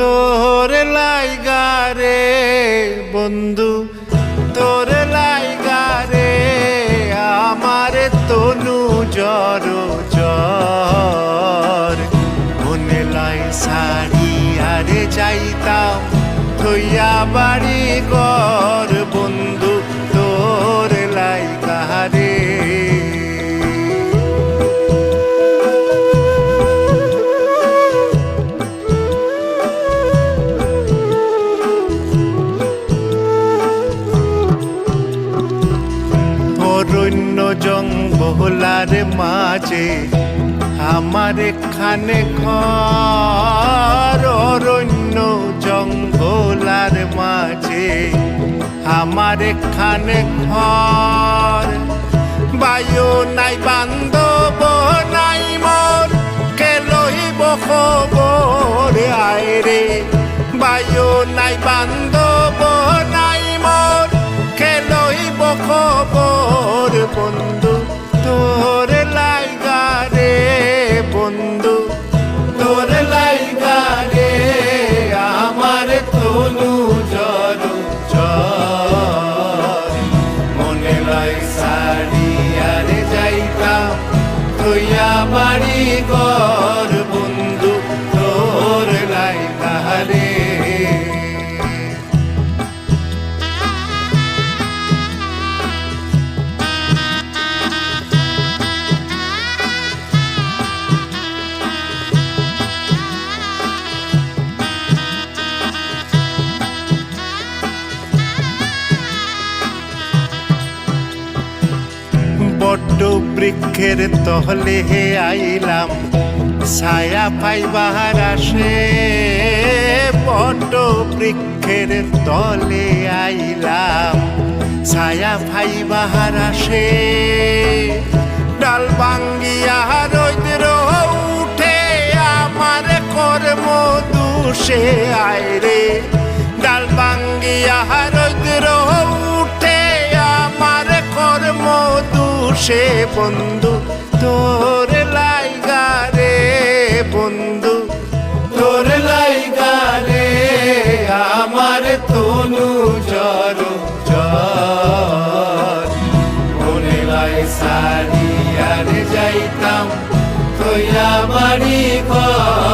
তোর লাইগারে বন্ধু, তোর লাইগারে আমার তনু জর জর মনে লাই শাড়ি আরে যাইতাম, থইয়া বাড়ি ঘর। অরণ্য জঙ্গলার মাঝে, আমার এখানে ঘর, অরণ্য জঙ্গলার মাঝে, আমার এখানে ঘর। বায়ু নাই বান্ধব, নাই মোর খবর? আয় রে, বায়ু নাই বান্ধব বন্ধু, তোর লাইগা রে বন্ধু। তোর লাইগা রে, আমার তনু জর মনে লাই শাড়ি আর যাইতাম তুইয়া বাড়ি ঘর। বড্ড বৃক্ষের তহলে হে আইলাম, ছায়া পাইবার আসে। বড্ড বৃক্ষের তলে আইলাম, ছায়া পাইবার আসে। ডাল ভাঙ্গিয়া রৈদ্র উঠে, আমার কর্ম দুষে আয় রে। ডাল ভাঙ্গিয়া সে বন্ধু, তোর লাইগারে বন্ধু। তোর লাইগারে আমার তনু জর জর। মনে লাই সারি আর যাইতাম তোয়া বাড়ি ঘর।